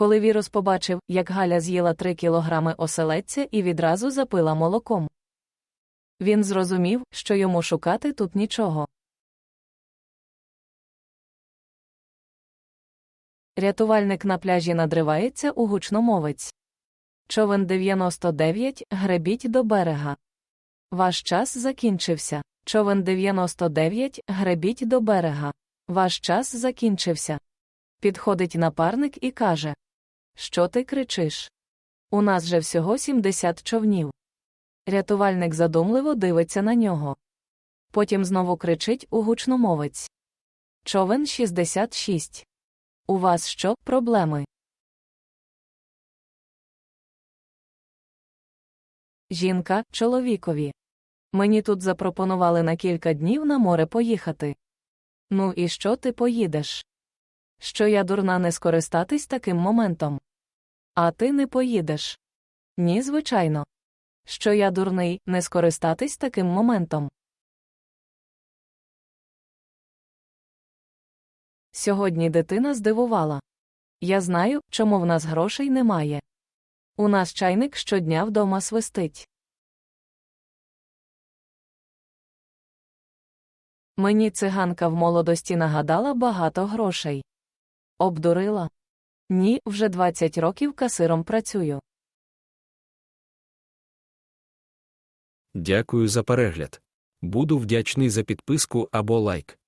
Коли вірус побачив, як Галя з'їла 3 кілограми оселедця і відразу запила молоком. Він зрозумів, що йому шукати тут нічого. Рятувальник на пляжі надривається у гучномовець. Човен 99, гребіть до берега. Ваш час закінчився. Човен 99, гребіть до берега. Ваш час закінчився. Підходить напарник і каже: Що ти кричиш? У нас же всього 70 човнів. Рятувальник задумливо дивиться на нього. Потім знову кричить у гучномовець. Човен 66. У вас що, проблеми? Жінка чоловікові. Мені тут запропонували на кілька днів на море поїхати. Ну і що ти поїдеш? Що я дурна не скористатись таким моментом. А ти не поїдеш. Ні, звичайно. Що я дурний не скористатись таким моментом. Сьогодні дитина здивувала. Я знаю, чому в нас грошей немає. У нас чайник щодня вдома свистить. Мені циганка в молодості нагадала багато грошей. Обдурила? Ні, вже 20 років касиром працюю. Дякую за перегляд. Буду вдячний за підписку або лайк.